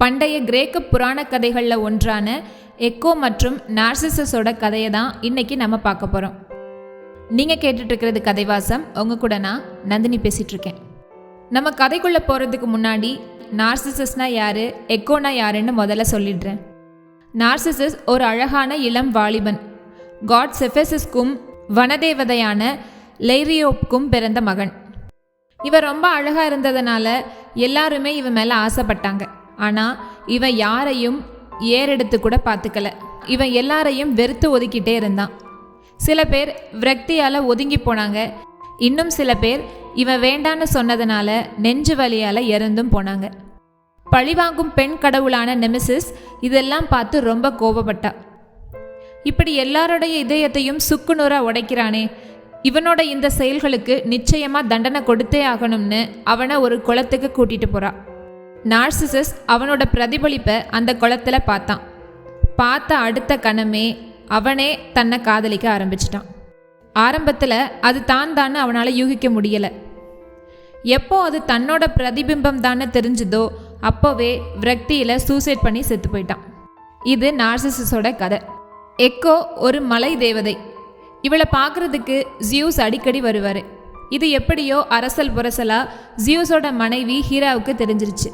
பண்டைய கிரேக்க புராண கதைகளில் ஒன்றான எக்கோ மற்றும் நார்சிசஸோட கதையை தான் இன்னைக்கு நம்ம பார்க்க போகிறோம் நீங்கள் கேட்டுட்ருக்கிறது கதைவாசம். உங்கள் கூட நான் நந்தினி பேசிகிட்ருக்கேன் நம்ம கதைக்குள்ளே போகிறதுக்கு முன்னாடி நார்சிசஸ்னா யார் எக்கோனா யாருன்னு முதல்ல சொல்லிடுறேன். நார்சிசஸ் ஒரு அழகான இளம் வாலிபன். காட் செஃபெசஸ்க்கும் வனதேவதையான லைரியோப்க்கும் பிறந்த மகன். இவன் ரொம்ப அழகாக இருந்ததுனால எல்லாருமே இவன் மேலே ஆசைப்பட்டாங்க. ஆனால் இவன் யாரையும் ஏறெடுத்து கூட பார்த்துக்கல. இவன் எல்லாரையும் வெறுத்து ஒதுக்கிட்டே இருந்தான். சில பேர் விரக்தியால் ஒதுங்கி போனாங்க. இன்னும் சில பேர் இவன் வேண்டான்னு சொன்னதுனால நெஞ்சு வலியால் இறந்தும் போனாங்க. பழிவாங்கும் பெண் கடவுளான நெமிசிஸ் இதெல்லாம் பார்த்து ரொம்ப கோபப்பட்டா. இப்படி எல்லாருடைய இதயத்தையும் சுக்குநூறாக உடைக்கிறானே. இவனோட இந்த செயல்களுக்கு நிச்சயமாக தண்டனை கொடுத்தே ஆகணும்னு அவனை ஒரு குளத்துக்கு கூட்டிகிட்டு போகிறான் நார்சிசஸ் அவனோட பிரதிபலிப்பை அந்த குளத்தில் பார்த்தான். பார்த்த அடுத்த கணமே அவனே தன்னை காதலிக்க ஆரம்பிச்சிட்டான். ஆரம்பத்தில் அது தான் தான்னு அவனால் யூகிக்க முடியலை. எப்போ அது தன்னோட பிரதிபிம்பம் தானே தெரிஞ்சுதோ அப்போவே விரக்தியில் சூசைட் பண்ணி செத்து போயிட்டான். இது நார்சிசஸோட கதை. எக்கோ ஒரு மலை தேவதை. இவளை பார்க்கறதுக்கு ஜியூஸ் அடிக்கடி வருவார். இது எப்படியோ அரசல் புரசலாக ஜியூஸோட மனைவி ஹீராவுக்கு தெரிஞ்சிருச்சு.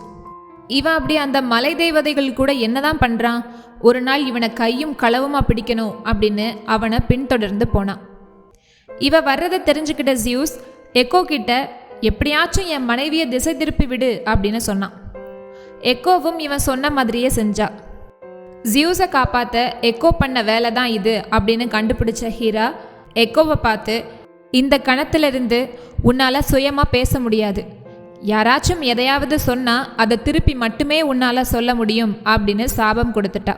இவன் அப்படி அந்த மலை தேவதைகள் கூட என்னதான் பண்ணுறான் ஒரு நாள் இவனை கையும் களவுமா பிடிக்கணும் அப்படின்னு அவனை பின்தொடர்ந்து போனான் இவ வர்றதை தெரிஞ்சுக்கிட்ட ஜியூஸ் எக்கோ கிட்ட எப்படியாச்சும் என் மனைவியை திசை திருப்பி விடு அப்படின்னு சொன்னான். எக்கோவும் இவன் சொன்ன மாதிரியே செஞ்சா. ஜியூஸை காப்பாற்ற எக்கோ பண்ண வேலை தான் இது அப்படின்னு கண்டுபிடிச்ச ஹீரா எக்கோவை பார்த்து இந்த கணத்திலிருந்து உன்னால் சுயமாக பேச முடியாது. யாராச்சும் எதையாவது சொன்னால் அதை திருப்பி மட்டுமே உன்னால் சொல்ல முடியும் அப்படின்னு சாபம் கொடுத்துட்டா.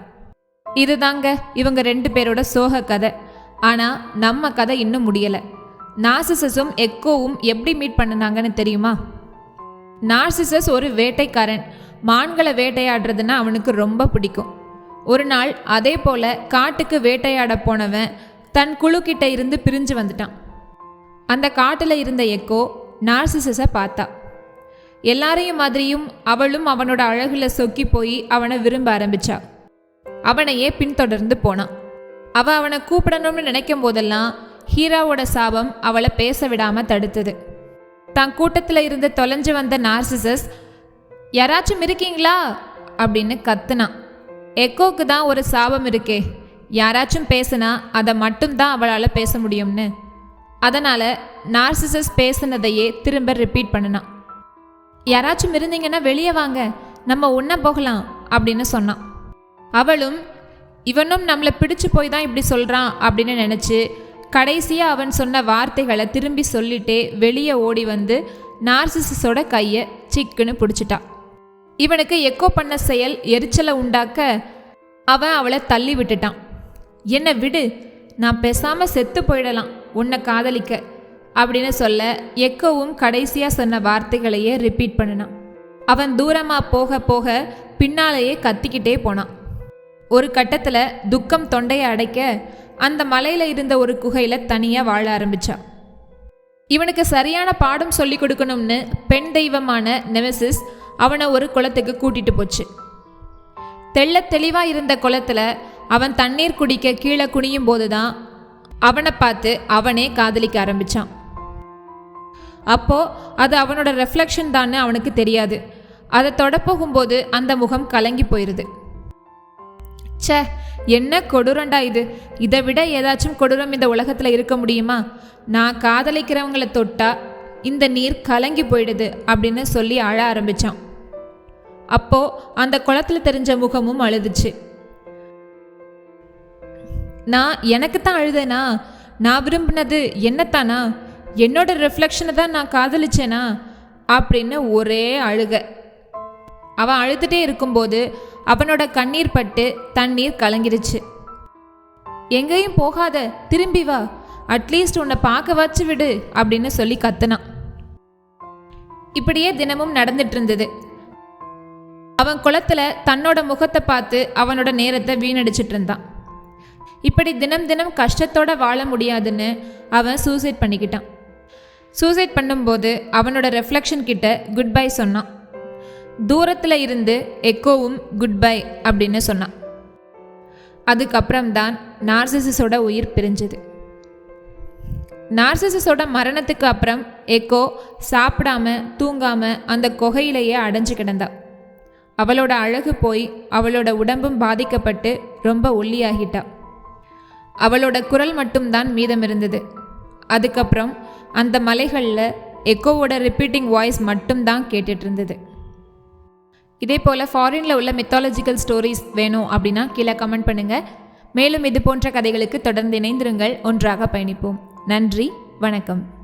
இதுதாங்க இவங்க ரெண்டு பேரோட சோக கதை. ஆனால் நம்ம கதை இன்னும் முடியலை. நார்சிசஸும் எக்கோவும் எப்படி மீட் பண்ணுனாங்கன்னு தெரியுமா? நார்சிசஸ் ஒரு வேட்டைக்காரன். மான்களை வேட்டையாடுறதுன்னா அவனுக்கு ரொம்ப பிடிக்கும். ஒரு நாள் அதே போல காட்டுக்கு வேட்டையாட போனவன் தன் குழுக்கிட்ட இருந்து பிரிஞ்சு வந்துட்டான். அந்த காட்டில் இருந்த எக்கோ நார்சிசஸை பார்த்தா. எல்லாரையும் மாதிரியும் அவளும் அவனோட அழகுல சொக்கி போய் அவனை விரும்ப ஆரம்பிச்சா. அவனையே பின்தொடர்ந்து போனான் அவ அவனை கூப்பிடணும்னு நினைக்கும் போதெல்லாம் ஹீராவோட சாபம் அவளை பேச விடாம தடுத்தது. தான் கூட்டத்தில் இருந்து தொலைஞ்சு வந்த நார்சிசஸ் யாராச்சும் இருக்கீங்களா? அப்படின்னு கத்துனான் எக்கோக்கு தான் ஒரு சாபம் இருக்கே யாராச்சும் பேசுனா அதை மட்டும்தான் அவளால் பேச முடியும்னு. அதனால் நார்சிசஸ் பேசுனதையே திரும்ப ரிப்பீட் பண்ணினான் யாராச்சும் இருந்தீங்கன்னா வெளியே வாங்க. நம்ம ஒன்றா போகலாம் அப்படின்னு சொன்னான். அவளும் இவனும் நம்மளை பிடிச்சு போய் தான் இப்படி சொல்கிறான் அப்படின்னு நினச்சி கடைசியாக அவன் சொன்ன வார்த்தைகளை திரும்பி சொல்லிட்டே வெளியே ஓடி வந்து நார்சிசஸோட கையை சிக்குன்னு பிடிச்சிட்டான் இவனுக்கு எக்கோ பண்ண செயல் எரிச்சலை உண்டாக்க அவன் அவளை தள்ளி விட்டுட்டான். என்னை விடு நான் பேசாமல் செத்து போயிடலாம் உன்னை காதலிக்க. அப்படின்னு சொல்ல எக்கோவும் கடைசியாக சொன்ன வார்த்தைகளையே ரிப்பீட் பண்ணினான். அவன் தூரமாக போக போக பின்னாலேயே கத்திக்கிட்டே போனான். ஒரு கட்டத்தில் துக்கம் தொண்டையை அடைக்க அந்த மலையில் இருந்த ஒரு குகையில் தனியாக வாழ ஆரம்பித்தான் இவனுக்கு சரியான பாடம் சொல்லி கொடுக்கணும்னு பெண் தெய்வமான நெமசிஸ் அவனை ஒரு குளத்துக்கு கூட்டிட்டு போச்சு. தெள்ள தெளிவாக இருந்த குளத்துல அவன் தண்ணீர் குடிக்க கீழே குனியும் போது தான் அவனை பார்த்து அவனே காதலிக்க ஆரம்பிச்சான். அப்போது அது அவனோட ரெஃப்ளெக்ஷன் தான்னு அவனுக்கு தெரியாது. அதை தொடப்போகும்போது அந்த முகம் கலங்கி போயிடுது சே என்ன கொடூரண்டா இது? இதை விட ஏதாச்சும் கொடூரம் இந்த உலகத்தில் இருக்க முடியுமா? நான் காதலிக்கிறவங்களை தொட்டா இந்த நீர் கலங்கி போயிடுது அப்படின்னு சொல்லி அழ ஆரம்பிச்சான். அப்போது அந்த குளத்துல தெரிஞ்ச முகமும் அழுதுச்சு. நான் எனக்கு தான் அழுதேனா? நான் விரும்பினது என்னத்தானா? என்னோட ரிஃப்ளெக்ஷனை தான் நான் காதலிச்சேனா? அப்படின்னு ஒரே அழுக. அவன் அழுதுகிட்டே இருக்கும்போது அவனோட கண்ணீர் பட்டு தண்ணீர் கலங்கிருச்சு. எங்கேயும் போகாத திரும்பி வா. அட்லீஸ்ட் உன்னை பார்க்க வச்சு விடு அப்படின்னு சொல்லி கத்துனான். இப்படியே தினமும் நடந்துட்டு இருந்தது அவன் குளத்துல தன்னோட முகத்தை பார்த்து அவனோட நேரத்தை வீணடிச்சிட்டு இருந்தான் இப்படி தினம் தினம் கஷ்டத்தோட வாழ முடியாதுன்னு அவன் சூசைட் பண்ணிக்கிட்டான். சூசைட் பண்ணும்போது அவனோட ரெஃப்ளெக்ஷன் கிட்ட குட் பை சொன்னான். தூரத்தில் இருந்து எக்கோவும் குட் பை அப்படின்னு சொன்னான். அதுக்கப்புறம்தான் நார்சிசஸோட உயிர் பிரிஞ்சுது. நார்சிசஸோட மரணத்துக்கு அப்புறம் எக்கோ சாப்பிடாம தூங்காம அந்த குகையிலேயே அடைஞ்சு கிடந்தா. அவளோட அழகு போய் அவளோட உடம்பும் பாதிக்கப்பட்டு ரொம்ப ஒல்லியாகிட்டா. அவளோட குரல் மட்டும்தான் மீதம் இருந்தது. அதுக்கப்புறம் அந்த மலைகளில் எக்கோவோட ரிப்பீட்டிங் வாய்ஸ் மட்டும்தான் கேட்டுட்டு இருந்தது இதே போல் ஃபாரினில் உள்ள மித்தாலஜிக்கல் ஸ்டோரிஸ் வேணும் அப்படின்னா கீழே கமெண்ட் பண்ணுங்கள் மேலும் இது போன்ற கதைகளுக்கு தொடர்ந்து இணைந்திருங்கள். ஒன்றாக பயணிப்போம். நன்றி. வணக்கம்.